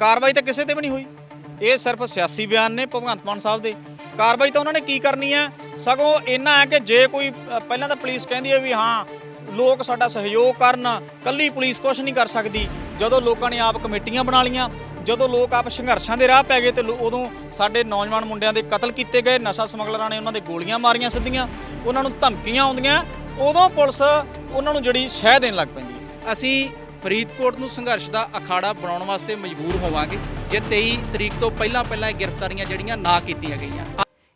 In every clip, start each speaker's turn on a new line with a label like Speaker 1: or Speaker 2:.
Speaker 1: ਕਾਰਵਾਈ ਤਾਂ ਕਿਸੇ ਤੇ ਵੀ ਨਹੀਂ ਹੋਈ। ਇਹ ਸਿਰਫ ਸਿਆਸੀ ਬਿਆਨ ਨੇ ਭਗਵੰਤ ਮਾਨ ਸਾਹਿਬ ਦੇ। ਕਾਰਵਾਈ ਤਾਂ ਉਹਨਾਂ ਨੇ ਕੀ ਕਰਨੀ ਹੈ? ਸਗੋਂ ਇੰਨਾ ਹੈ ਕਿ ਜੇ ਕੋਈ ਪਹਿਲਾਂ ਤਾਂ ਪੁਲਿਸ ਕਹਿੰਦੀ ਹੈ ਵੀ ਹਾਂ, ਲੋਕ ਸਾਡਾ ਸਹਿਯੋਗ ਕਰਨ, ਕੱਲੀ ਪੁਲਿਸ ਕੁਝ ਨਹੀਂ ਕਰ ਸਕਦੀ। ਜਦੋਂ ਲੋਕਾਂ ਨੇ ਆਪ ਕਮੇਟੀਆਂ ਬਣਾ ਲੀਆਂ ਜਦੋਂ ਲੋਕ ਆਪ ਸੰਘਰਸ਼ਾਂ ਦੇ ਰਾਹ ਪੈ ਗਏ ਤੇ ਉਦੋਂ ਸਾਡੇ ਨੌਜਵਾਨ ਮੁੰਡਿਆਂ ਦੇ ਕਤਲ ਕੀਤੇ ਗਏ, ਨਸ਼ਾ ਸਮਗਲਰਾਂ ਨੇ ਉਹਨਾਂ ਦੇ ਗੋਲੀਆਂ ਮਾਰੀਆਂ ਸਿੱਧੀਆਂ, ਉਹਨਾਂ ਨੂੰ ਧਮਕੀਆਂ ਆਉਂਦੀਆਂ, ਉਦੋਂ ਪੁਲਿਸ ਉਹਨਾਂ ਨੂੰ ਜਿਹੜੀ ਸ਼ਹਿ ਦੇਣ ਲੱਗ ਪੈਂਦੀ
Speaker 2: ਅਸੀਂ ਫਰੀਦਕੋਟ ਨੂੰ ਸੰਘਰਸ਼ ਦਾ ਅਖਾੜਾ ਬਣਾਉਣ ਵਾਸਤੇ ਮਜਬੂਰ ਹੋਵਾਂਗੇ। ਜੇ 23 ਤਰੀਕ ਤੋਂ ਪਹਿਲਾਂ ਪਹਿਲਾਂ ਇਹ ਗ੍ਰਿਫਤਾਰੀਆਂ ਜਿਹੜੀਆਂ ਨਾ ਕੀਤੀਆਂ ਗਈਆਂ।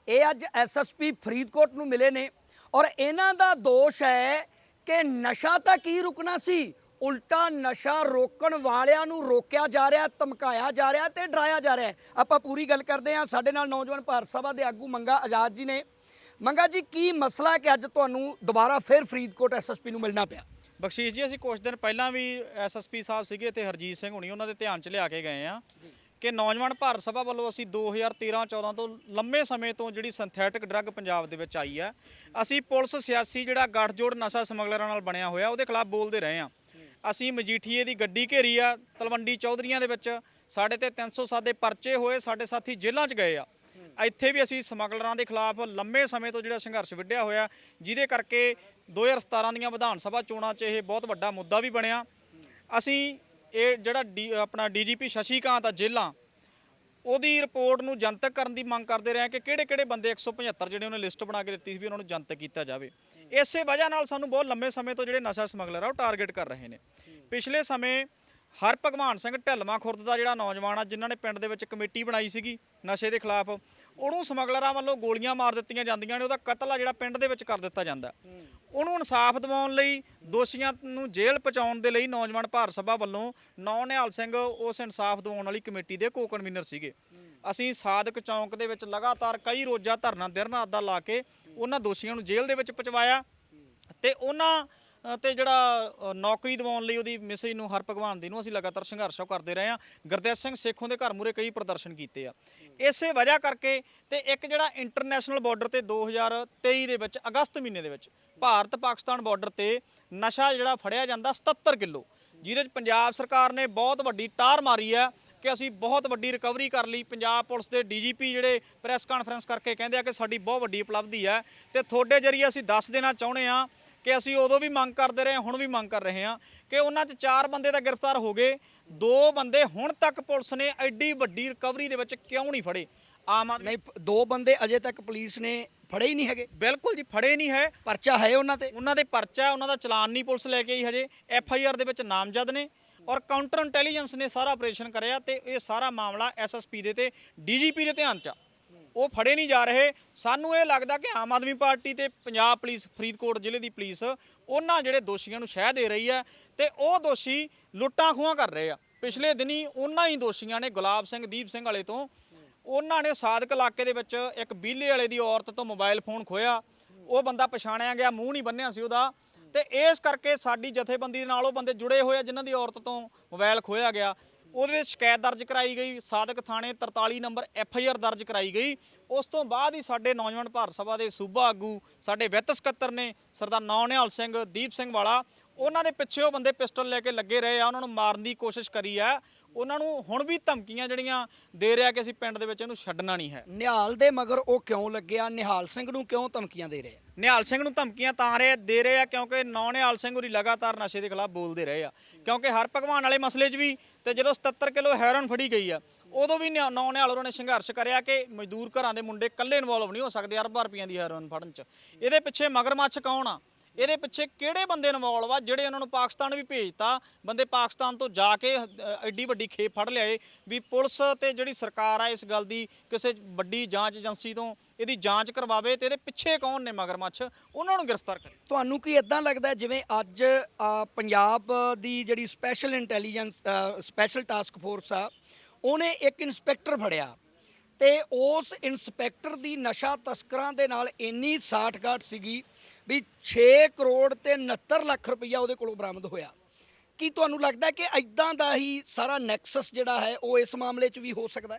Speaker 3: ਇਹ ਅੱਜ ਐਸਐਸਪੀ ਫਰੀਦਕੋਟ ਨੂੰ ਮਿਲੇ ਨੇ ਔਰ ਇਹਨਾਂ ਦਾ ਦੋਸ਼ ਹੈ ਕਿ ਨਸ਼ਾ ਤਾਂ ਕੀ ਰੁਕਣਾ ਸੀ? ਉਲਟਾ ਨਸ਼ਾ ਰੋਕਣ ਵਾਲਿਆਂ ਨੂੰ ਰੋਕਿਆ ਜਾ ਰਿਹਾ, ਧਮਕਾਇਆ ਜਾ ਰਿਹਾ ਤੇ ਡਰਾਇਆ ਜਾ ਰਿਹਾ। ਆਪਾਂ ਪੂਰੀ ਗੱਲ ਕਰਦੇ ਹਾਂ। ਸਾਡੇ ਨਾਲ ਨੌਜਵਾਨ ਭਾਰਤ ਸਭਾ ਦੇ ਆਗੂ ਮੰਗਾ ਆਜ਼ਾਦ ਜੀ ਨੇ। ਮੰਗਾ ਜੀ, ਕੀ ਮਸਲਾ ਹੈ ਕਿ ਅੱਜ ਤੁਹਾਨੂੰ ਦੁਬਾਰਾ ਫਿਰ ਫਰੀਦਕੋਟ ਐਸਐਸਪੀ ਨੂੰ ਮਿਲਣਾ ਪਿਆ?
Speaker 1: ਬਖਸ਼ੀਸ਼ ਜੀ ਅਸੀਂ ਕੁਝ ਦਿਨ ਪਹਿਲਾਂ ਵੀ ਐਸਐਸਪੀ ਸਾਹਿਬ ਸੀਗੇ ਤੇ ਹਰਜੀਤ ਸਿੰਘ ਹੁਣੀ ਉਹਨਾਂ ਦੇ ਧਿਆਨ 'ਚ ਲਿਆ ਕੇ ਗਏ ਆ ਕਿ ਨੌਜਵਾਨ ਭਾਰਤ ਸਭਾ ਵੱਲੋਂ ਅਸੀਂ 2013-14 ਤੋਂ ਲੰਮੇ ਸਮੇਂ ਤੋਂ ਜਿਹੜੀ ਸਿੰਥੈਟਿਕ ਡਰੱਗ ਪੰਜਾਬ ਦੇ ਵਿੱਚ ਆਈ ਹੈ ਅਸੀਂ ਪੁਲਿਸ ਸਿਆਸੀ ਜਿਹੜਾ ਗੱਠਜੋੜ ਨਸ਼ਾ ਸਮਗਲਰਾਂ ਨਾਲ ਬਣਿਆ ਹੋਇਆ ਉਹਦੇ ਖਿਲਾਫ ਬੋਲਦੇ ਰਹੇ ਆ। ਅਸੀਂ ਮਜੀਠੀਏ ਦੀ ਗੱਡੀ ਘੇਰੀ ਆ ਤਲਵੰਡੀ ਚੌਧਰੀਆਂ ਦੇ ਵਿੱਚ ਸਾਡੇ ਤੇ 307 ਦੇ ਪਰਚੇ ਹੋਏ ਸਾਡੇ ਸਾਥੀ ਜੇਲ੍ਹਾਂ 'ਚ ਗਏ ਆ। ਇੱਥੇ ਵੀ ਅਸੀਂ ਸਮਗਲਰਾਂ ਦੇ ਖਿਲਾਫ ਲੰਮੇ ਸਮੇਂ ਤੋਂ ਜਿਹੜਾ ਸੰਘਰਸ਼ ਵਿੱਢਿਆ ਹੋਇਆ ਜਿਹਦੇ ਕਰਕੇ 2017 ਦੀਆਂ ਵਿਧਾਨ ਸਭਾ ਚੋਣਾਂ 'ਚ ਇਹ ਬਹੁਤ ਵੱਡਾ ਮੁੱਦਾ ਵੀ ਬਣਿਆ। ਅਸੀਂ ਇਹ ਜਿਹੜਾ ਡੀ- ਆਪਣਾ ਡੀਜੀਪੀ ਸ਼ਸ਼ੀਕਾਂਤ ਆ ਜੇਲਾਂ, ਉਹਦੀ ਰਿਪੋਰਟ ਨੂੰ ਜਨਤਕ ਕਰਨ ਦੀ ਮੰਗ ਕਰਦੇ ਰਹੇ ਹਾਂ ਕਿ ਕਿਹੜੇ ਕਿਹੜੇ ਬੰਦੇ 175 ਜਿਹੜੇ ਉਹਨੇ ਲਿਸਟ ਬਣਾ ਕੇ ਦਿੱਤੀ ਸੀ ਵੀ ਉਹਨਾਂ ਨੂੰ ਜਨਤਕ ਕੀਤਾ ਜਾਵੇ। ਇਸੇ ਵਜ੍ਹਾ ਨਾਲ ਸਾਨੂੰ ਬਹੁਤ ਲੰਮੇ ਸਮੇਂ ਤੋਂ ਜਿਹੜੇ ਨਸ਼ਾ ਸਮਗਲਰ ਆ ਉਹ ਟਾਰਗੇਟ ਕਰ ਰਹੇ ਨੇ। ਪਿਛਲੇ ਸਮੇਂ ਹਰ ਭਗਵਾਨ ਸਿੰਘ ਢਿੱਲਵਾਂ ਖੁਰਦ ਦਾ ਜਿਹੜਾ ਨੌਜਵਾਨ ਆ, ਜਿਨ੍ਹਾਂ ਨੇ ਪਿੰਡ ਦੇ ਵਿੱਚ ਕਮੇਟੀ ਬਣਾਈ ਸੀਗੀ ਨਸ਼ੇ ਦੇ ਖਿਲਾਫ ਉਹਨੂੰ ਸਮਗਲਰਾਂ ਵੱਲੋਂ ਗੋਲੀਆਂ ਮਾਰ ਦਿੱਤੀਆਂ ਜਾਂਦੀਆਂ ਨੇ, ਉਹਦਾ ਕਤਲ ਆ ਜਿਹੜਾ ਪਿੰਡ ਦੇ ਵਿੱਚ ਕਰ ਦਿੱਤਾ ਜਾਂਦਾ। ਉਹਨੂੰ ਇਨਸਾਫ ਦਿਵਾਉਣ ਲਈ, ਦੋਸ਼ੀਆਂ ਨੂੰ ਜੇਲ੍ਹ ਪਹੁੰਚਾਉਣ ਦੇ ਲਈ ਨੌਜਵਾਨ ਭਾਰਤ ਸਭਾ ਵੱਲੋਂ ਨੌ ਨਿਹਾਲ ਸਿੰਘ ਉਸ ਇਨਸਾਫ ਦਿਵਾਉਣ ਵਾਲੀ ਕਮੇਟੀ ਦੇ ਕੋ ਕਨਵੀਨਰ ਸੀਗੇ। ਅਸੀਂ ਸਾਦਕ ਚੌਂਕ ਦੇ ਵਿੱਚ ਲਗਾਤਾਰ ਕਈ ਰੋਜ਼ਾ ਧਰਨਾ ਦਿਨ ਰਾਤ ਦਾ ਲਾ ਕੇ ਉਹਨਾਂ ਦੋਸ਼ੀਆਂ ਨੂੰ ਜੇਲ੍ਹ ਦੇ ਵਿੱਚ ਪਹੁੰਚਵਾਇਆ ਤੇ ਉਹਨਾਂ ਤੇ ਜਿਹੜਾ ਨੌਕਰੀ ਦਿਵਾਉਣ ਲਈ ਉਹਦੀ ਮਿਸੇਜ ਨੂੰ ਹਰ ਭਗਵਾਨ ਦੀ ਨੂੰ ਅਸੀਂ ਲਗਾਤਾਰ ਸੰਘਰਸ਼ ਉਹ ਕਰਦੇ ਰਹੇ ਹਾਂ। ਗੁਰਦੇਵ ਸਿੰਘ ਸੇਖੋਂ ਦੇ ਘਰ ਮੂਰੇ ਕਈ ਪ੍ਰਦਰਸ਼ਨ ਕੀਤੇ ਆ। ਇਸੇ ਵਜ੍ਹਾ ਕਰਕੇ ਤੇ ਇੱਕ ਜਿਹੜਾ ਇੰਟਰਨੈਸ਼ਨਲ ਬਾਰਡਰ ਤੇ 2023 ਦੇ ਵਿੱਚ, ਅਗਸਤ ਮਹੀਨੇ ਦੇ ਵਿੱਚ, ਭਾਰਤ ਪਾਕਿਸਤਾਨ ਬਾਰਡਰ ਤੇ ਨਸ਼ਾ ਜਿਹੜਾ ਫੜਿਆ ਜਾਂਦਾ 77 ਕਿਲੋ। ਜਿਹਦੇ ਵਿੱਚ ਪੰਜਾਬ ਸਰਕਾਰ ਨੇ ਬਹੁਤ ਵੱਡੀ ਟਾਰ ਮਾਰੀ ਆ ਕਿ ਅਸੀਂ ਬਹੁਤ ਵੱਡੀ ਰਿਕਵਰੀ ਕਰ ਲਈ। ਪੰਜਾਬ ਪੁਲਿਸ ਦੇ ਡੀਜੀਪੀ ਜਿਹੜੇ ਪ੍ਰੈਸ ਕਾਨਫਰੰਸ ਕਰਕੇ ਕਹਿੰਦੇ ਆ ਕਿ ਸਾਡੀ ਬਹੁਤ ਵੱਡੀ ਉਪਲਬਧੀ ਹੈ ਤੇ ਤੁਹਾਡੇ ਜਰੀਏ ਅਸੀਂ ਦੱਸ ਦੇਣਾ ਚਾਹੁੰਦੇ ਆ ਕਿ ਅਸੀਂ ਉਦੋਂ ਵੀ ਮੰਗ ਕਰਦੇ ਰਹੇ ਹੁਣ ਵੀ ਮੰਗ ਕਰ ਰਹੇ ਹਾਂ ਕਿ ਉਹਨਾਂ 'ਚ ਚਾਰ ਬੰਦੇ ਤਾਂ ਗ੍ਰਿਫਤਾਰ ਹੋ ਗਏ ਦੋ ਬੰਦੇ ਹੁਣ ਤੱਕ ਪੁਲਿਸ ਨੇ ਐਡੀ ਵੱਡੀ ਰਿਕਵਰੀ ਦੇ ਵਿੱਚ ਕਿਉਂ ਨਹੀਂ ਫੜੇ? ਆਮ ਆਦਮੀ
Speaker 3: ਨਹੀਂ ਪ- ਦੋ ਬੰਦੇ ਅਜੇ ਤੱਕ ਪੁਲਿਸ ਨੇ ਫੜੇ ਹੀ ਨਹੀਂ ਹੈਗੇ।
Speaker 1: ਬਿਲਕੁਲ ਜੀ ਫੜੇ ਨਹੀਂ ਹੈ।
Speaker 3: ਪਰਚਾ ਹੈ ਉਹਨਾਂ ਤੇ।
Speaker 1: ਉਹਨਾਂ ਦੇ ਪਰਚਾ ਉਹਨਾਂ ਦਾ ਚਲਾਨ ਨਹੀਂ ਪੁਲਿਸ ਲੈ ਕੇ ਆਈ ਹਜੇ। ਐਫ ਆਈ ਆਰ ਦੇ ਵਿੱਚ ਨਾਮਜ਼ਦ ਨੇ ਔਰ ਕਾਊਂਟਰ ਇੰਟੈਲੀਜੈਂਸ ਨੇ ਸਾਰਾ ਆਪਰੇਸ਼ਨ ਕਰਿਆ ਤੇ ਇਹ ਸਾਰਾ ਮਾਮਲਾ ਐਸਐਸਪੀ ਦੇ ਤੇ ਡੀਜੀਪੀ ਦੇ ਧਿਆਨ 'ਚ ਆ। ਉਹ ਫੜੇ ਨਹੀਂ ਜਾ ਰਹੇ। ਸਾਨੂੰ ਇਹ ਲੱਗਦਾ ਕਿ ਆਮ ਆਦਮੀ ਪਾਰਟੀ ਤੇ ਪੰਜਾਬ ਪੁਲਿਸ, ਫਰੀਦਕੋਟ ਜ਼ਿਲ੍ਹੇ ਦੀ ਪੁਲਿਸ ਉਹਨਾਂ ਜਿਹੜੇ ਦੋਸ਼ੀਆਂ ਨੂੰ ਸ਼ਹਿ ਦੇ ਰਹੀ ਹੈ ਤੇ ਉਹ ਦੋਸ਼ੀ ਲੁੱਟਾਂ ਖੋਹਾਂ ਕਰ ਰਹੇ ਆ। ਪਿਛਲੇ ਦਿਨੀ ਉਹਨਾਂ ਹੀ ਦੋਸ਼ੀਆਂ ਨੇ ਗੁਲਾਬ ਸਿੰਘ, ਦੀਪ ਸਿੰਘ ਵਾਲੇ ਤੋਂ ਉਹਨਾਂ ਨੇ ਸਾਦਕ ਇਲਾਕੇ ਦੇ ਵਿੱਚ ਇੱਕ ਬੀਲੇ ਵਾਲੇ ਦੀ ਔਰਤ ਤੋਂ ਮੋਬਾਈਲ ਫੋਨ ਖੋਇਆ ਉਹ ਬੰਦਾ ਪਛਾਣਿਆ ਗਿਆ, ਮੂੰਹ ਨਹੀਂ ਬੰਨਿਆ ਸੀ ਉਹਦਾ ਤੇ ਇਸ ਕਰਕੇ ਸਾਡੀ ਜਥੇਬੰਦੀ ਦੇ ਨਾਲ ਉਹ ਬੰਦੇ ਜੁੜੇ ਹੋਏ ਆ ਜਿਨ੍ਹਾਂ ਦੀ ਔਰਤ ਤੋਂ ਮੋਬਾਈਲ ਖੋਇਆ ਗਿਆ। ਉਹਦੇ ਤੇ ਸ਼ਿਕਾਇਤ ਦਰਜ ਕਰਾਈ ਗਈ। ਸਾਦਕ ਥਾਣੇ 43 ਨੰਬਰ ਐਫ ਆਈ ਆਰ ਦਰਜ ਕਰਾਈ ਗਈ। ਉਸ ਤੋਂ ਬਾਅਦ ਹੀ ਸਾਡੇ ਨੌਜਵਾਨ ਭਾਰਤ ਸਭਾ ਦੇ ਸੂਬਾ ਆਗੂ ਸਾਡੇ ਵਿੱਤ ਸਕੱਤਰ ਨੇ ਸਰਦਾਰ ਨੌਨਿਹਾਲ ਸਿੰਘ ਦੀਪ ਸਿੰਘ ਵਾਲਾ ਉਹਨਾਂ ਦੇ ਪਿੱਛੇ ਉਹ ਬੰਦੇ ਪਿਸਟਲ ਲੈ ਕੇ ਲੱਗੇ ਰਹੇ ਆ। ਉਹਨਾਂ ਨੂੰ ਮਾਰਨ ਦੀ ਕੋਸ਼ਿਸ਼ ਕਰੀ ਆ। ਉਹਨਾਂ ਨੂੰ ਹੁਣ ਵੀ ਧਮਕੀਆਂ ਜਿਹੜੀਆਂ ਦੇ ਰਿਹਾ ਕਿ ਅਸੀਂ ਪਿੰਡ ਦੇ ਵਿੱਚ ਇਹਨੂੰ ਛੱਡਣਾ ਨਹੀਂ ਹੈ।
Speaker 3: ਨਿਹਾਲ ਦੇ ਮਗਰ ਉਹ ਕਿਉਂ ਲੱਗਿਆ ਨਿਹਾਲ ਸਿੰਘ ਨੂੰ ਕਿਉਂ ਧਮਕੀਆਂ ਦੇ ਰਿਹਾ
Speaker 1: ਨਿਹਾਲ ਸਿੰਘ ਨੂੰ ਧਮਕੀਆਂ ਤਾਂ ਰਹੇ ਦੇ ਰਹੇ ਆ ਕਿਉਂਕਿ ਨੌ ਨਿਹਾਲ ਸਿੰਘ ਹੋਰੀ ਲਗਾਤਾਰ ਨਸ਼ੇ ਦੇ ਖਿਲਾਫ ਬੋਲਦੇ ਰਹੇ ਆ। ਕਿਉਂਕਿ ਹਰ ਭਗਵਾਨ ਵਾਲੇ ਮਸਲੇ 'ਚ ਵੀ ਤੇ ਜਦੋਂ 77 ਕਿਲੋ ਹੈਰੋਨ ਫੜੀ ਗਈ ਆ, ਉਦੋਂ ਵੀ ਨਿਆ- ਨੌ ਨਿਹਾਲ ਹੋਰਾਂ ਨੇ ਸੰਘਰਸ਼ ਕਰਿਆ ਕਿ ਮਜ਼ਦੂਰ ਘਰਾਂ ਦੇ ਮੁੰਡੇ ਇਕੱਲੇ ਇਨਵੋਲਵ ਨਹੀਂ ਹੋ ਸਕਦੇ ਅਰਬਾਂ ਰੁਪਈਆਂ ਦੀ ਹੈਰੋਨ ਫੜਨ 'ਚ। ਇਹਦੇ ਪਿੱਛੇ ਮਗਰਮੱਛ ਕੌਣ ਆ? ਇਹਦੇ ਪਿੱਛੇ ਕਿਹੜੇ ਬੰਦੇ ਇਨਵੋਲਵ ਆ ਜਿਹੜੇ ਉਹਨਾਂ ਨੂੰ ਪਾਕਿਸਤਾਨ ਵੀ ਭੇਜਤਾ? ਬੰਦੇ ਪਾਕਿਸਤਾਨ ਤੋਂ ਜਾ ਕੇ ਐਡੀ ਵੱਡੀ ਖੇਪ ਫੜ ਲਿਆਏ ਵੀ ਪੁਲਿਸ ਤੇ ਜਿਹੜੀ ਸਰਕਾਰ ਆ ਇਸ ਗੱਲ ਦੀ ਕਿਸੇ ਵੱਡੀ ਜਾਂਚ ਏਜੰਸੀ ਤੋਂ ਇਹਦੀ ਜਾਂਚ ਕਰਵਾਵੇ ਤੇ ਇਹਦੇ ਪਿੱਛੇ ਕੌਣ ਨੇ ਮਗਰਮੱਛ ਉਹਨਾਂ ਨੂੰ ਗ੍ਰਿਫਤਾਰ ਕਰੇ।
Speaker 3: ਤੁਹਾਨੂੰ ਕੀ ਇਦਾਂ ਲੱਗਦਾ ਜਿਵੇਂ ਅੱਜ ਪੰਜਾਬ ਦੀ ਜਿਹੜੀ special intelligence special task force ਆ ਉਹਨੇ ਇੱਕ ਇਨਸਪੈਕਟਰ ਫੜਿਆ ਤੇ ਉਸ ਇਨਸਪੈਕਟਰ ਦੀ ਨਸ਼ਾ ਤਸਕਰਾਂ ਦੇ ਨਾਲ ਇੰਨੀ ਸਾਠਗਾਠ ਸੀਗੀ ਵੀ 6 ਕਰੋੜ ਤੇ 69 ਲੱਖ ਰੁਪਈਆ ਉਹਦੇ ਕੋਲੋਂ ਬਰਾਮਦ ਹੋਇਆ। ਕੀ ਤੁਹਾਨੂੰ ਲੱਗਦਾ ਕਿ ਐਦਾਂ ਦਾ ਹੀ ਸਾਰਾ ਨੈਕਸਸ ਜਿਹੜਾ ਹੈ ਉਹ ਇਸ ਮਾਮਲੇ 'ਚ ਵੀ ਹੋ ਸਕਦਾ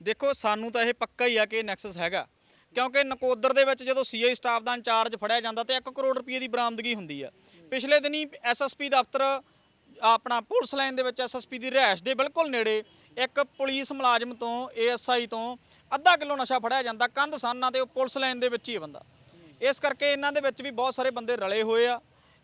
Speaker 1: ਦੇਖੋ ਸਾਨੂੰ ਤਾਂ ਇਹ ਪੱਕਾ ਹੀ ਆ ਕਿ ਨੈਕਸਸ ਹੈਗਾ। ਕਿਉਂਕਿ ਨਕੋਦਰ ਦੇ ਵਿੱਚ ਜਦੋਂ ਸੀਆਈ ਸਟਾਫ ਦਾ ਇੰਚਾਰਜ ਫੜਿਆ ਜਾਂਦਾ ਤੇ 1 ਕਰੋੜ ਰੁਪਏ ਦੀ ਬਰਾਮਦਗੀ ਹੁੰਦੀ ਆ। ਪਿਛਲੇ ਦਿਨੀ ਐਸਐਸਪੀ ਦਫ਼ਤਰ, ਆਪਣਾ ਪੁਲਿਸ ਲਾਈਨ ਦੇ ਵਿੱਚ ਐਸਐਸਪੀ ਦੀ ਰਿਹਾਇਸ਼ ਦੇ ਬਿਲਕੁਲ ਨੇੜੇ ਇੱਕ ਪੁਲਿਸ ਮੁਲਾਜ਼ਮ ਤੋਂ, ਏਐਸਆਈ ਤੋਂ ਅੱਧਾ ਕਿਲੋ ਨਸ਼ਾ ਫੜਿਆ ਜਾਂਦਾ, ਕੰਧ ਸਾਨਾਂ ਤੇ ਉਹ ਪੁਲਿਸ ਲਾਈਨ ਦੇ ਵਿੱਚ ਹੀ ਹੈ ਬੰਦਾ। ਇਸ ਕਰਕੇ ਇਹਨਾਂ ਦੇ ਵਿੱਚ ਵੀ ਬਹੁਤ ਸਾਰੇ ਬੰਦੇ ਰਲੇ ਹੋਏ ਆ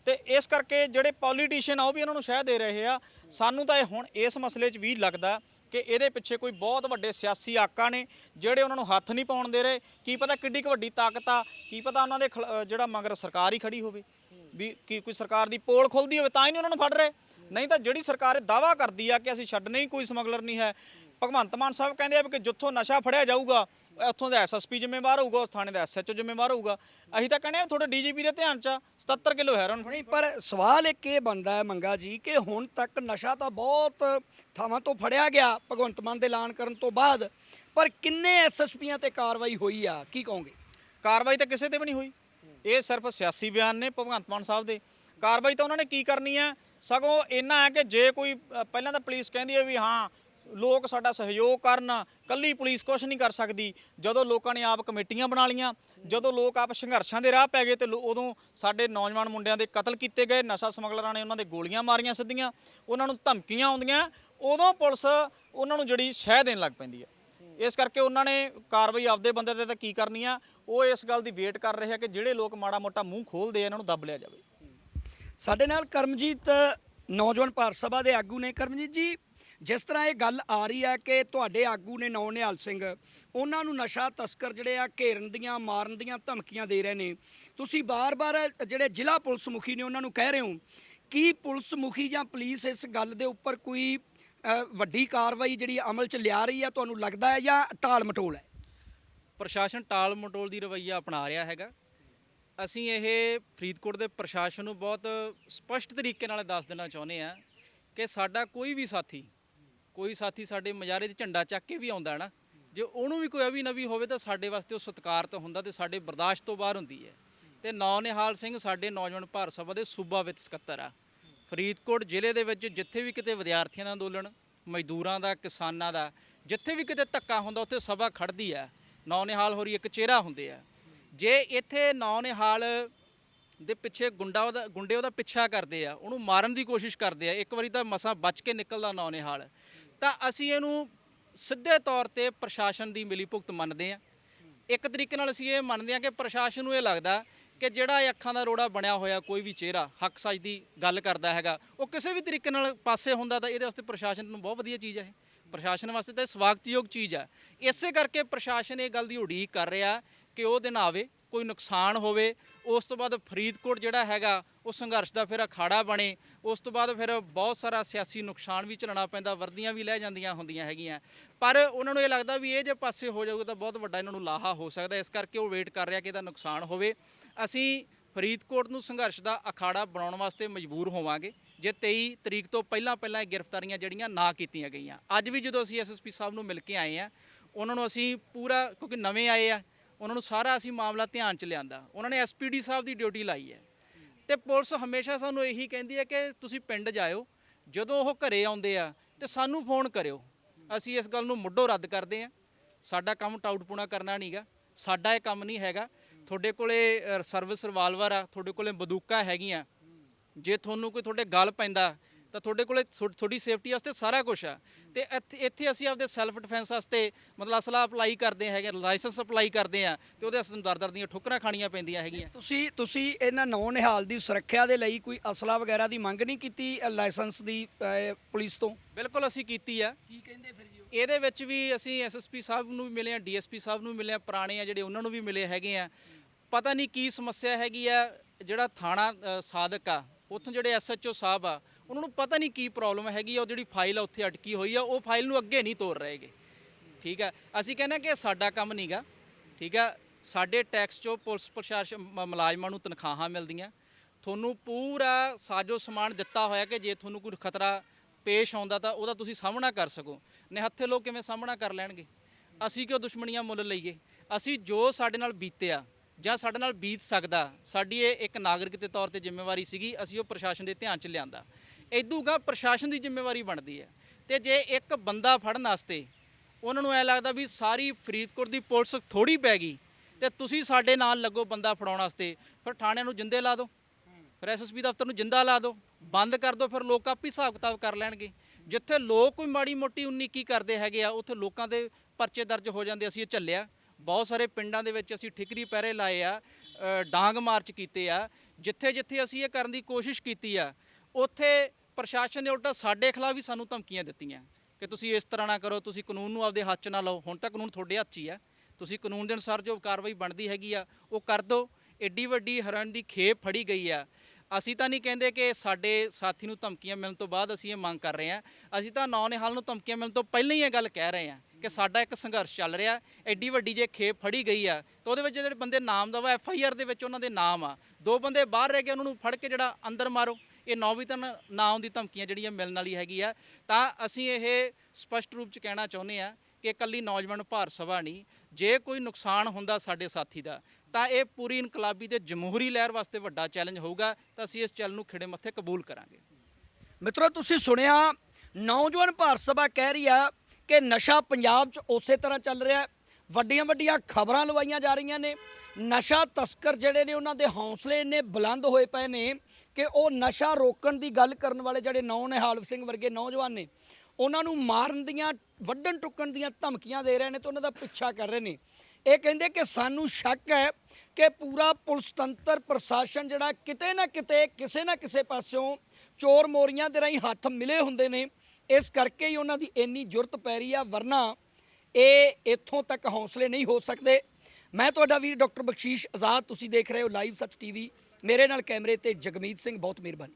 Speaker 1: ਤੇ ਇਸ ਕਰਕੇ ਜਿਹੜੇ ਪੋਲੀਟੀਸ਼ੀਅਨ ਆ ਉਹ ਵੀ ਇਹਨਾਂ ਨੂੰ ਸ਼ਹਿ ਦੇ ਰਹੇ ਆ। ਸਾਨੂੰ ਤਾਂ ਇਹ ਹੁਣ ਇਸ ਮਸਲੇ 'ਚ ਵੀ ਲੱਗਦਾ ਕਿ ਇਹਦੇ ਪਿੱਛੇ ਕੋਈ ਬਹੁਤ ਵੱਡੇ ਸਿਆਸੀ ਆਕਾ ਨੇ ਜਿਹੜੇ ਉਹਨਾਂ ਨੂੰ ਹੱਥ ਨਹੀਂ ਪਾਉਣ ਦੇ ਰਹੇ। ਕੀ ਪਤਾ ਕਿੱਡੀ ਕੁ ਵੱਡੀ ਤਾਕਤ ਆ, ਕੀ ਪਤਾ ਉਹਨਾਂ ਦੇ ਖਿਲਾ- ਜਿਹੜਾ ਮਗਰ ਸਰਕਾਰ ਹੀ ਖੜੀ ਹੋਵੇ। ਵੀ ਕੀ ਕੋਈ ਸਰਕਾਰ ਦੀ ਪੋਲ ਖੁੱਲਦੀ ਹੋਵੇ ਤਾਂ ਹੀ ਨਹੀਂ ਉਹਨਾਂ ਨੂੰ ਫੜ ਰਹੇ। ਨਹੀਂ ਤਾਂ ਜਿਹੜੀ ਸਰਕਾਰ ਇਹ ਦਾਵਾ ਕਰਦੀ ਆ ਕਿ ਅਸੀਂ ਛੱਡਣੇ ਹੀ ਕੋਈ ਸਮਗਲਰ ਨਹੀਂ ਹੈ, ਭਗਵੰਤ ਮਾਨ ਸਾਹਿਬ ਕਹਿੰਦੇ ਆ ਵੀ ਕਿ ਜਿੱਥੋਂ ਨਸ਼ਾ ਫੜਿਆ ਜਾਊਗਾ ਉੱਥੋਂ ਦਾ ਐਸਐਸਪੀ ਜ਼ਿੰਮੇਵਾਰ ਹੋਊਗਾ ਉਸ ਥਾਣੇ ਦਾ ਐਸਐਚਓ ਜ਼ਿੰਮੇਵਾਰ ਹੋਊਗਾ। ਅਸੀਂ ਤਾਂ ਕਹਿੰਦੇ ਆ ਤੁਹਾਡੇ ਡੀਜੀਪੀ ਦੇ ਧਿਆਨ 'ਚ ਆ, 77 ਕਿਲੋ ਹੈਰੋਨ
Speaker 3: ਨਹੀਂ ਪਰ ਸਵਾਲ ਇੱਕ ਇਹ ਬਣਦਾ ਹੈ ਮੰਗਾ ਜੀ ਕਿ ਹੁਣ ਤੱਕ ਨਸ਼ਾ ਤਾਂ ਬਹੁਤ ਥਾਵਾਂ ਤੋਂ ਫੜਿਆ ਗਿਆ ਭਗਵੰਤ ਮਾਨ ਦੇ ਐਲਾਨ ਕਰਨ ਤੋਂ ਬਾਅਦ ਪਰ ਕਿੰਨੇ ਐਸਐਸਪੀਆਂ ਤੇ ਕਾਰਵਾਈ ਹੋਈ ਆ ਕੀ ਕਹੋਗੇ?
Speaker 1: ਕਾਰਵਾਈ ਤਾਂ ਕਿਸੇ ਤੇ ਵੀ ਨਹੀਂ ਹੋਈ। ਇਹ ਸਿਰਫ ਸਿਆਸੀ ਬਿਆਨ ਨੇ ਭਗਵੰਤ ਮਾਨ ਸਾਹਿਬ ਦੇ। ਕਾਰਵਾਈ ਤਾਂ ਉਹਨਾਂ ਨੇ ਕੀ ਕਰਨੀ ਹੈ? ਸਗੋਂ ਇੰਨਾ ਹੈ ਕਿ ਜੇ ਕੋਈ ਅ, ਪਹਿਲਾਂ ਤਾਂ ਪੁਲਿਸ ਕਹਿੰਦੀ ਹੈ ਵੀ ਹਾਂ ਲੋਕ ਸਾਡਾ ਸਹਿਯੋਗ ਕਰਨ, ਕੱਲੀ ਪੁਲਿਸ ਕੁਝ ਨਹੀਂ ਕਰ ਸਕਦੀ। ਜਦੋਂ ਲੋਕਾਂ ਨੇ ਆਪ ਕਮੇਟੀਆਂ ਬਣਾ ਲੀਆਂ ਜਦੋਂ ਲੋਕ ਆਪ ਸੰਘਰਸ਼ਾਂ ਦੇ ਰਾਹ ਪੈ ਗਏ ਤੇ ਲੋ- ਉਦੋਂ ਸਾਡੇ ਨੌਜਵਾਨ ਮੁੰਡਿਆਂ ਦੇ ਕਤਲ ਕੀਤੇ ਗਏ, ਨਸ਼ਾ ਸਮਗਲਰਾਂ ਨੇ ਉਹਨਾਂ ਦੇ ਗੋਲੀਆਂ ਮਾਰੀਆਂ ਸਿੱਧੀਆਂ, ਉਹਨਾਂ ਨੂੰ ਧਮਕੀਆਂ ਆਉਂਦੀਆਂ, ਉਦੋਂ ਪੁਲਿਸ ਉਹਨਾਂ ਨੂੰ ਜਿਹੜੀ ਸ਼ਹਿ ਦੇਣ ਲੱਗ ਪੈਂਦੀ ਹੈ ਇਸ ਕਰਕੇ ਉਹਨਾਂ ਨੇ ਕਾਰਵਾਈ ਆਪਦੇ ਬੰਦੇ ਤੇ ਤਾਂ ਕੀ ਕਰਨੀ ਆ, ਉਹ ਇਸ ਗੱਲ ਦੀ ਵੇਟ ਕਰ ਰਹੇ ਆ ਕਿ ਜਿਹੜੇ ਲੋਕ ਮਾੜਾ ਮੋਟਾ ਮੂੰਹ ਖੋਲਦੇ ਆ, ਇਹਨਾਂ ਨੂੰ ਦੱਬ ਲਿਆ ਜਾਵੇ।
Speaker 3: ਸਾਡੇ ਨਾਲ ਕਰਮਜੀਤ, ਨੌਜਵਾਨ ਭਾਰਤ ਸਭਾ ਦੇ ਆਗੂ ਨੇ। ਕਰਮਜੀਤ ਜੀ ਜਿਸ ਤਰ੍ਹਾਂ ਇਹ ਗੱਲ ਆ ਰਹੀ ਹੈ ਕਿ ਤੁਹਾਡੇ ਆਗੂ ਨੇ ਨੌ ਨਿਹਾਲ ਸਿੰਘ, ਉਹਨਾਂ ਨੂੰ ਨਸ਼ਾ ਤਸਕਰ ਜਿਹੜੇ ਆ ਘੇਰਨ ਦੀਆਂ, ਮਾਰਨ ਦੀਆਂ ਧਮਕੀਆਂ ਦੇ ਰਹੇ ਨੇ। ਤੁਸੀਂ ਬਾਰ-ਬਾਰ ਜਿਹੜੇ ਜ਼ਿਲ੍ਹਾ ਪੁਲਿਸ ਮੁਖੀ ਨੇ ਉਹਨਾਂ ਨੂੰ ਕਹਿ ਰਹੇ ਹੋ, ਕੀ ਪੁਲਿਸ ਮੁਖੀ ਜਾਂ ਪੁਲਿਸ ਇਸ ਗੱਲ ਦੇ ਉੱਪਰ ਕੋਈ ਵੱਡੀ ਕਾਰਵਾਈ ਜਿਹੜੀ ਅਮਲ 'ਚ ਲਿਆ ਰਹੀ ਹੈ, ਤੁਹਾਨੂੰ ਲੱਗਦਾ ਹੈ ਜਾਂ ਟਾਲ ਮਟੋਲ ਹੈ?
Speaker 2: ਪ੍ਰਸ਼ਾਸਨ ਟਾਲ ਮਟੋਲ ਦੀ ਰਵੱਈਆ ਅਪਣਾ ਰਿਹਾ ਹੈਗਾ। ਅਸੀਂ ਇਹ ਫਰੀਦਕੋਟ ਦੇ ਪ੍ਰਸ਼ਾਸਨ ਨੂੰ ਬਹੁਤ ਸਪਸ਼ਟ ਤਰੀਕੇ ਨਾਲ ਦੱਸ ਦੇਣਾ ਚਾਹੁੰਦੇ ਆ ਕਿ ਸਾਡਾ ਕੋਈ ਵੀ ਸਾਥੀ ਕੋਈ ਸਾਥੀ ਸਾਡੇ ਮਜਾਰੇ 'ਚ ਝੰਡਾ ਚੱਕ ਕੇ ਵੀ ਆਉਂਦਾ ਹੈ ਨਾ, ਜੇ ਉਹਨੂੰ ਵੀ ਕੋਈ ਅਵੀ ਨਵੀ ਹੋਵੇ ਤਾਂ ਸਾਡੇ ਵਾਸਤੇ ਉਹ ਸਤਿਕਾਰ ਸਤਿਕਾਰਤ ਹੁੰਦਾ ਤੇ ਸਾਡੇ ਬਰਦਾਸ਼ਤ ਤੋਂ ਬਾਹਰ ਹੁੰਦੀ ਹੈ। ਤੇ ਨੌ ਨਿਹਾਲ ਸਿੰਘ ਸਾਡੇ ਨੌਜਵਾਨ ਭਾਰਤ ਸਭਾ ਦੇ ਸੂਬਾ ਵਿੱਚ ਸਕੱਤਰ ਆ। ਫਰੀਦਕੋਟ ਜ਼ਿਲ੍ਹੇ ਦੇ ਵਿੱਚ ਜਿੱਥੇ ਵੀ ਕਿਤੇ ਵਿਦਿਆਰਥੀਆਂ ਦਾ ਅੰਦੋਲਨ, ਮਜ਼ਦੂਰਾਂ ਦਾ, ਕਿਸਾਨਾਂ ਦਾ, ਜਿੱਥੇ ਵੀ ਕਿਤੇ ਧੱਕਾ ਹੁੰਦਾ ਉੱਥੇ ਸਭਾ ਖੜਦੀ ਆ। ਨੌ ਨਿਹਾਲ ਹੋਰੀ ਇੱਕ ਚਿਹਰਾ ਹੁੰਦੇ ਆ। ਜੇ ਇੱਥੇ ਨੌ ਨਿਹਾਲ ਦੇ ਪਿੱਛੇ ਗੁੰਡਾ ਉਹਦਾ, ਗੁੰਡੇ ਉਹਦਾ ਪਿੱਛਾ ਕਰਦੇ ਆ, ਉਹਨੂੰ ਮਾਰਨ ਦੀ ਕੋਸ਼ਿਸ਼ ਕਰਦੇ ਆ, ਇੱਕ ਵਾਰੀ ਤਾਂ ਮਸਾਂ ਬਚ ਕੇ ਨਿਕਲਦਾ ਨੌ ਨਿਹਾਲ ਤਾਂ ਅਸੀਂ ਇਹਨੂੰ ਸਿੱਧੇ ਤੌਰ ਤੇ ਪ੍ਰਸ਼ਾਸਨ ਦੀ ਮਿਲੀਭੁਗਤ ਮੰਨਦੇ ਆ ਇੱਕ ਤਰੀਕੇ ਨਾਲ ਅਸੀਂ ਇਹ ਮੰਨਦੇ ਆ ਕਿ ਪ੍ਰਸ਼ਾਸਨ ਨੂੰ ਇਹ ਲੱਗਦਾ ਕਿ ਜਿਹੜਾ ਇਹ ਅੱਖਾਂ ਦਾ ਰੋੜਾ ਬਣਿਆ ਹੋਇਆ ਕੋਈ ਵੀ ਚਿਹਰਾ ਹੱਕ ਸੱਚ ਦੀ ਗੱਲ ਕਰਦਾ ਹੈਗਾ, ਉਹ ਕਿਸੇ ਵੀ ਤਰੀਕੇ ਨਾਲ ਪਾਸੇ ਹੁੰਦਾ ਤਾਂ ਇਹਦੇ ਵਾਸਤੇ ਪ੍ਰਸ਼ਾਸਨ ਨੂੰ ਬਹੁਤ ਵਧੀਆ ਚੀਜ਼ ਹੈ ਪ੍ਰਸ਼ਾਸਨ ਵਾਸਤੇ ਤਾਂ ਇਹ ਸਵਾਗਤਯੋਗ ਚੀਜ਼ ਹੈ। ਇਸੇ ਕਰਕੇ ਪ੍ਰਸ਼ਾਸਨ ਇਹ ਗੱਲ ਦੀ ਉਡੀਕ ਕਰ ਰਿਹਾ ਕਿ ਉਹ ਦਿਨ ਆਵੇ ਕੋਈ ਨੁਕਸਾਨ ਹੋਵੇ, ਉਸ ਤੋਂ ਬਾਅਦ ਫਰੀਦਕੋਟ ਜਿਹੜਾ ਹੈਗਾ, ਉਹ ਸੰਘਰਸ਼ ਦਾ ਫਿਰ ਅਖਾੜਾ ਬਣੇ। ਉਸ ਤੋਂ ਬਾਅਦ ਫਿਰ ਬਹੁਤ ਸਾਰਾ ਸਿਆਸੀ ਨੁਕਸਾਨ ਵੀ ਝੱਲਣਾ ਪੈਂਦਾ, ਵਰਦੀਆਂ ਵੀ ਲੈ ਜਾਂਦੀਆਂ ਹੁੰਦੀਆਂ ਹੈਗੀਆਂ। ਪਰ ਉਹਨਾਂ ਨੂੰ ਇਹ ਲੱਗਦਾ ਵੀ ਇਹ ਜੇ ਪਾਸੇ ਹੋ ਜਾਊਗਾ ਤਾਂ ਬਹੁਤ ਵੱਡਾ ਇਹਨਾਂ ਨੂੰ ਲਾਹਾ ਹੋ ਸਕਦਾ, ਇਸ ਕਰਕੇ ਉਹ ਵੇਟ ਕਰ ਰਿਹਾ ਕਿ ਇਹਦਾ ਨੁਕਸਾਨ ਹੋਵੇ। ਅਸੀਂ ਫਰੀਦਕੋਟ ਨੂੰ ਸੰਘਰਸ਼ ਦਾ ਅਖਾੜਾ ਬਣਾਉਣ ਵਾਸਤੇ ਮਜਬੂਰ ਹੋਵਾਂਗੇ। ਜੇ 23 ਤਰੀਕ ਤੋਂ ਪਹਿਲਾਂ ਪਹਿਲਾਂ ਇਹ ਗ੍ਰਿਫਤਾਰੀਆਂ ਜਿਹੜੀਆਂ ਨਾ ਕੀਤੀਆਂ ਗਈਆਂ। ਅੱਜ ਵੀ ਜਦੋਂ ਅਸੀਂ ਐਸਐਸਪੀ ਸਾਹਿਬ ਨੂੰ ਮਿਲ ਕੇ ਆਏ ਆ ਉਹਨਾਂ ਨੂੰ ਅਸੀਂ ਪੂਰਾ, ਕਿਉਂਕਿ ਨਵੇਂ ਆਏ ਆ ਉਹਨਾਂ ਨੂੰ ਸਾਰਾ ਅਸੀਂ ਮਾਮਲਾ ਧਿਆਨ ਚ ਲਿਆਂਦਾ। ਉਹਨਾਂ ਨੇ ਐਸਪੀਡੀ ਸਾਹਿਬ ਦੀ ਡਿਊਟੀ ਲਾਈ ਹੈ। ਤੇ ਪੁਲਿਸ ਹਮੇਸ਼ਾ ਸਾਨੂੰ ਇਹੀ ਕਹਿੰਦੀ ਹੈ ਕਿ ਤੁਸੀਂ ਪਿੰਡ ਜਾਇਓ, ਜਦੋਂ ਉਹ ਘਰੇ ਆਉਂਦੇ ਆ, ਤੇ ਸਾਨੂੰ ਫੋਨ ਕਰਿਓ। ਅਸੀਂ ਇਸ ਗੱਲ ਨੂੰ ਮੁੱਢੋਂ ਰੱਦ ਕਰਦੇ ਆ ਸਾਡਾ ਕੰਮ ਟਾਊਟਪੂਣਾ ਕਰਨਾ ਨਹੀਂਗਾ ਸਾਡਾ ਇਹ ਕੰਮ ਨਹੀਂ ਹੈਗਾ। ਤੁਹਾਡੇ ਕੋਲੇ ਸਰਵਿਸ ਰਿਵਾਲਵਰ ਆ, ਤੁਹਾਡੇ ਕੋਲੇ ਬੰਦੂਕਾਂ ਹੈਗੀਆਂ। ਜੇ ਤੁਹਾਨੂੰ ਕੋਈ ਤੁਹਾਡੇ ਗੱਲ ਪੈਂਦਾ ਤਾਂ ਤੁਹਾਡੇ ਕੋਲੇ ਤੁਹਾਡੀ ਸੇਫਟੀ ਵਾਸਤੇ ਸਾਰਾ ਕੁਝ ਆ ਤੇ ਇੱਥੇ ਇੱਥੇ ਅਸੀਂ ਆਪਦੇ ਸੈਲਫ ਡਿਫੈਂਸ ਵਾਸਤੇ ਮਤਲਬ ਅਸਲਾ ਅਪਲਾਈ ਕਰਦੇ ਹੈਗੇ ਲਾਇਸੈਂਸ ਅਪਲਾਈ ਕਰਦੇ ਆ ਤੇ ਉਹਦੇ ਵਾਸਤੇ ਦਰ ਦਰ ਦੀਆਂ ਠੋਕਰਾਂ ਖਾਣੀਆਂ ਪੈਂਦੀਆਂ ਹੈਗੀਆਂ।
Speaker 3: ਤੁਸੀਂ ਤੁਸੀਂ ਇਹਨਾਂ ਨੌ ਨਿਹਾਲ ਦੀ ਸੁਰੱਖਿਆ ਦੇ ਲਈ ਕੋਈ ਅਸਲਾ ਵਗੈਰਾ ਦੀ ਮੰਗ ਨਹੀਂ ਕੀਤੀ ਲਾਇਸੈਂਸ ਦੀ ਪੁਲਿਸ ਤੋਂ?
Speaker 2: ਬਿਲਕੁਲ ਅਸੀਂ ਕੀਤੀ ਆ
Speaker 3: ਕੀ ਕਹਿੰਦੇ ਫਿਰ ਜੀ
Speaker 2: ਇਹਦੇ ਵਿੱਚ ਵੀ ਅਸੀਂ ਐਸਐਸਪੀ ਸਾਹਿਬ ਨੂੰ ਵੀ ਮਿਲੇ ਆ ਡੀਐਸਪੀ ਸਾਹਿਬ ਨੂੰ ਵੀ ਮਿਲੇ ਆ ਪੁਰਾਣੇ ਆ ਜਿਹੜੇ ਉਹਨਾਂ ਨੂੰ ਵੀ ਮਿਲੇ ਹੈਗੇ ਆ। ਪਤਾ ਨਹੀਂ ਕੀ ਸਮੱਸਿਆ ਹੈਗੀ ਆ ਜਿਹੜਾ ਥਾਣਾ ਅ, ਸਾਦਕ ਆ ਉੱਥੋਂ ਜਿਹੜੇ ਐਸਐਚਓ ਸਾਹਿਬ ਆ ਉਹਨਾਂ ਨੂੰ ਪਤਾ ਨਹੀਂ ਕੀ ਪ੍ਰੋਬਲਮ ਹੈਗੀ ਆ, ਉਹ ਜਿਹੜੀ ਫਾਈਲ ਆ ਉੱਥੇ ਅਟਕੀ ਹੋਈ ਆ, ਉਹ ਫਾਈਲ ਨੂੰ ਅੱਗੇ ਨਹੀਂ ਤੋਰ ਰਹੇਗੇ। ਠੀਕ ਆ? ਅਸੀਂ ਕਹਿੰਦੇ ਕਿ ਇਹ ਸਾਡਾ ਕੰਮ ਨਹੀਂਗਾ ਠੀਕ ਆ? ਸਾਡੇ ਟੈਕਸ ਚੋਂ ਪੁਲਿਸ ਪ੍ਰਸ਼ਾਸਨ ਮੁਲਾਜ਼ਮਾਂ ਨੂੰ ਤਨਖਾਹਾਂ ਮਿਲਦੀਆਂ। ਤੁਹਾਨੂੰ ਪੂਰਾ ਸਾਜੋ ਸਮਾਨ ਦਿੱਤਾ ਹੋਇਆ ਕਿ ਜੇ ਤੁਹਾਨੂੰ ਕੋਈ ਖਤਰਾ ਪੇਸ਼ ਆਉਂਦਾ ਤਾਂ ਉਹਦਾ ਤੁਸੀਂ ਸਾਹਮਣਾ ਕਰ ਸਕੋ। ਨਿਹੱਥੇ ਲੋਕ ਕਿਵੇਂ ਸਾਹਮਣਾ ਕਰ ਲੈਣਗੇ? ਅਸੀਂ ਕਿਉਂ ਦੁਸ਼ਮਣੀਆਂ ਮੁੱਲ ਲਈਏ? ਅਸੀਂ ਜੋ ਸਾਡੇ ਨਾਲ ਬੀਤਿਆ ਜਾਂ ਸਾਡੇ ਨਾਲ ਬੀਤ ਸਕਦਾ, ਸਾਡੀ ਇਹ ਇੱਕ ਨਾਗਰਿਕ ਦੇ ਤੌਰ ਤੇ ਜ਼ਿੰਮੇਵਾਰੀ ਸੀਗੀ, ਅਸੀਂ ਉਹ ਪ੍ਰਸ਼ਾਸਨ ਦੇ ਧਿਆਨ 'ਚ ਲਿਆਂਦਾ। ਇਦੂਗਾ ਪ੍ਰਸ਼ਾਸਨ ਦੀ ਜ਼ਿੰਮੇਵਾਰੀ ਬਣਦੀ ਹੈ। ਤੇ ਜੇ ਇੱਕ ਬੰਦਾ ਫੜਨ ਵਾਸਤੇ ਉਹਨਾਂ ਨੂੰ ਐ ਲੱਗਦਾ ਵੀ ਸਾਰੀ ਫਰੀਦਕੋਟ ਦੀ ਪੁਲਿਸ ਥੋੜੀ ਪੈ ਗਈ, ਤੇ ਤੁਸੀਂ ਸਾਡੇ ਨਾਲ ਲੱਗੋ ਬੰਦਾ ਫੜਾਉਣ ਵਾਸਤੇ, ਫਿਰ ਥਾਣਿਆਂ ਨੂੰ ਜਿੰਦੇ ਲਾ ਦਿਓ, ਫਿਰ ਐਸਐਸਪੀ ਦਫ਼ਤਰ ਨੂੰ ਜਿੰਦਾ ਲਾ ਦਿਓ, ਬੰਦ ਕਰ ਦਿਓ, ਫਿਰ ਲੋਕ ਆਪ ਹੀ ਹਿਸਾਬ ਕਿਤਾਬ ਕਰ ਲੈਣਗੇ। ਜਿੱਥੇ ਲੋਕ ਕੋਈ ਮਾੜੀ ਮੋਟੀ ਉਨੀ ਕੀ ਕਰਦੇ ਹੈਗੇ ਆ, ਉੱਥੇ ਲੋਕਾਂ ਦੇ ਪਰਚੇ ਦਰਜ ਹੋ ਜਾਂਦੇ, ਅਸੀਂ ਇਹ ਝੱਲਿਆ। ਬਹੁਤ ਸਾਰੇ ਪਿੰਡਾਂ ਦੇ ਵਿੱਚ ਅਸੀਂ ਠਿਕਰੀ ਪਹਿਰੇ ਲਾਏ ਆ ਡਾਂਗ ਮਾਰਚ ਕੀਤੇ ਆ। ਜਿੱਥੇ ਜਿੱਥੇ ਅਸੀਂ ਇਹ ਕਰਨ ਦੀ ਕੋਸ਼ਿਸ਼ ਕੀਤੀ ਆ ਉੱਥੇ ਪ੍ਰਸ਼ਾਸਨ ਨੇ ਉਲਟਾ ਸਾਡੇ ਖਿਲਾਫ ਵੀ ਸਾਨੂੰ ਧਮਕੀਆਂ ਦਿੱਤੀਆਂ। ਕਿ ਤੁਸੀਂ ਇਸ ਤਰ੍ਹਾਂ ਨਾ ਕਰੋ, ਤੁਸੀਂ ਕਾਨੂੰਨ ਨੂੰ ਆਪਦੇ ਹੱਥ 'ਚ ਨਾ ਲਓ। ਹੁਣ ਤਾਂ ਕਾਨੂੰਨ ਤੁਹਾਡੇ ਹੱਥ 'ਚ ਹੀ ਆ। ਤੁਸੀਂ ਕਾਨੂੰਨ ਦੇ ਅਨੁਸਾਰ ਜੋ ਕਾਰਵਾਈ ਬਣਦੀ ਹੈਗੀ ਆ, ਉਹ ਕਰ ਦਿਓ। ਏਡੀ ਵੱਡੀ ਹਰਨ ਦੀ ਖੇਪ ਫੜੀ ਗਈ ਆ। ਅਸੀਂ ਤਾਂ ਨਹੀਂ ਕਹਿੰਦੇ ਕਿ ਸਾਡੇ ਸਾਥੀ ਨੂੰ ਧਮਕੀਆਂ ਮਿਲਣ ਤੋਂ ਬਾਅਦ ਅਸੀਂ ਇਹ ਮੰਗ ਕਰ ਰਹੇ ਹਾਂ ਅਸੀਂ ਤਾਂ ਨੌ ਨਿਹਾਲ ਨੂੰ ਧਮਕੀਆਂ ਮਿਲਣ ਤੋਂ ਪਹਿਲਾਂ ਹੀ ਇਹ ਗੱਲ ਕਹਿ ਰਹੇ ਹਾਂ ਕਿ ਸਾਡਾ ਇੱਕ ਸੰਘਰਸ਼ ਚੱਲ ਰਿਹਾ। ਐਡੀ ਵੱਡੀ ਜੇ ਖੇਪ ਫੜੀ ਗਈ ਆ, ਤਾਂ ਉਹਦੇ ਵਿੱਚ ਜਿਹੜੇ ਬੰਦੇ ਨਾਮ ਦਾ ਵਾ ਐਫ ਆਈ ਆਰ ਦੇ ਵਿੱਚ ਉਹਨਾਂ ਦੇ ਨਾਮ ਆ। ਦੋ ਬੰਦੇ ਬਾਹਰ ਰਹਿ ਗਏ ਉਹਨਾਂ ਨੂੰ ਫੜ ਕੇ ਜਿਹੜਾ ਅੰਦਰ ਮਾਰੋ। ਇਹ ਨੌਵੀਤਨ ਤਾਂ ਨਾਮ ਦੀ ਧਮਕੀਆਂ ਜਿਹੜੀਆਂ ਮਿਲਣ ਵਾਲੀ ਹੈਗੀ ਆ, ਤਾਂ ਅਸੀਂ ਇਹ ਸਪਸ਼ਟ ਰੂਪ ਚ ਕਹਿਣਾ ਚਾਹੁੰਦੇ ਆ ਕਿ ਇਕੱਲੀ ਨੌਜਵਾਨ ਭਾਰਤ ਸਭਾ ਨਹੀਂ, ਜੇ ਕੋਈ ਨੁਕਸਾਨ ਹੁੰਦਾ ਸਾਡੇ ਸਾਥੀ ਦਾ, ਤਾਂ ਇਹ ਪੂਰੀ ਇਨਕਲਾਬੀ ਤੇ ਜਮਹੂਰੀ ਲਹਿਰ ਵਾਸਤੇ ਵੱਡਾ ਚੈਲੰਜ ਹੋਊਗਾ, ਤਾਂ ਅਸੀਂ ਇਸ ਚੈਲੰਜ ਨੂੰ ਖਿੜੇ ਮੱਥੇ ਕਬੂਲ ਕਰਾਂਗੇ।
Speaker 3: ਮਿੱਤਰੋ, ਤੁਸੀਂ ਸੁਣਿਆ, ਨੌਜਵਾਨ ਭਾਰਤ ਸਭਾ ਕਹਿ ਰਹੀ ਆ ਕਿ ਨਸ਼ਾ ਪੰਜਾਬ 'ਚ ਉਸੇ ਤਰ੍ਹਾਂ ਚੱਲ ਰਿਹਾ ਵੱਡੀਆਂ ਵੱਡੀਆਂ ਖਬਰਾਂ ਲਵਾਈਆਂ ਜਾ ਰਹੀਆਂ ਨੇ। ਨਸ਼ਾ ਤਸਕਰ ਜਿਹੜੇ ਨੇ, ਉਹਨਾਂ ਦੇ ਹੌਸਲੇ ਇੰਨੇ ਬੁਲੰਦ ਹੋਏ ਪਏ ਨੇ ਕਿ ਉਹ ਨਸ਼ਾ ਰੋਕਣ ਦੀ ਗੱਲ ਕਰਨ ਵਾਲੇ ਜਿਹੜੇ ਨੌ ਨਿਹਾਲ ਸਿੰਘ ਵਰਗੇ ਨੌਜਵਾਨ ਨੇ, ਉਹਨਾਂ ਨੂੰ ਮਾਰਨ ਦੀਆਂ, ਵੱਢਣ ਟੁੱਕਣ ਦੀਆਂ ਧਮਕੀਆਂ ਦੇ ਰਹੇ ਨੇ ਤੇ ਉਹਨਾਂ ਦਾ ਪਿੱਛਾ ਕਰ ਰਹੇ ਨੇ। ਇਹ ਕਹਿੰਦੇ ਕਿ ਸਾਨੂੰ ਸ਼ੱਕ ਹੈ ਕਿ ਪੂਰਾ ਪੁਲਿਸ ਤੰਤਰ, ਪ੍ਰਸ਼ਾਸਨ ਜਿਹੜਾ ਕਿਤੇ ਨਾ ਕਿਤੇ, ਕਿਸੇ ਨਾ ਕਿਸੇ ਪਾਸਿਓਂ ਚੋਰ ਮੋਰੀਆਂ ਦੇ ਰਾਹੀਂ ਹੱਥ ਮਿਲੇ ਹੁੰਦੇ ਨੇ। ਇਸ ਕਰਕੇ ਹੀ ਉਹਨਾਂ ਦੀ ਇੰਨੀ ਜ਼ਰੂਰਤ ਪੈ ਰਹੀ ਆ, ਵਰਨਾ ਇਹ ਇੱਥੋਂ ਤੱਕ ਹੌਸਲੇ ਨਹੀਂ ਹੋ ਸਕਦੇ। ਮੈਂ ਤੁਹਾਡਾ ਵੀਰ ਡਾਕਟਰ ਬਖਸ਼ੀਸ਼ ਆਜ਼ਾਦ, ਤੁਸੀਂ ਦੇਖ ਰਹੇ ਹੋ ਲਾਈਵ ਸੱਚ ਟੀਵੀ। ਮੇਰੇ ਨਾਲ ਕੈਮਰੇ ਤੇ ਜਗਮੀਤ ਸਿੰਘ ਬਹੁਤ ਮਿਹਰਬਾਨੀ।